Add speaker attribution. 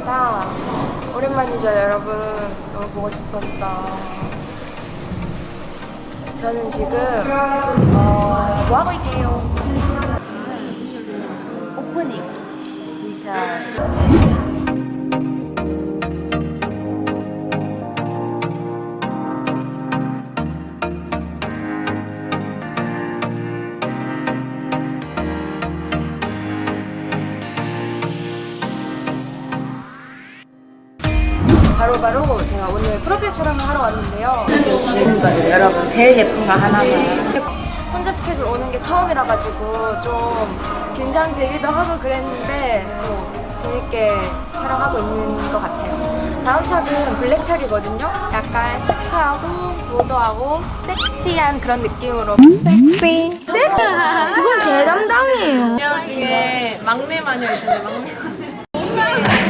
Speaker 1: 반갑습니다. 오랜만이죠, 여러분. 너무 보고 싶었어. 저는 지금 어, 뭐 하고 있게요? 지금 오프닝 미션. 바로 바로 제가 오늘 프로필 촬영을 하러 왔는데요. 예쁜 거예요, 여러분. 제일 예쁜 거 하나만. 혼자 스케줄 오는 게 처음이라 가지고 좀 긴장되기도 하고 그랬는데 또 재밌게 촬영하고 있는 것 같아요. 다음 차는 블랙 차이거든요. 약간 시크하고 모더하고 섹시한 그런 느낌으로 섹시. 그건 제 담당이에요.
Speaker 2: 마녀 중에 막내 마녀 있잖아요. 막내.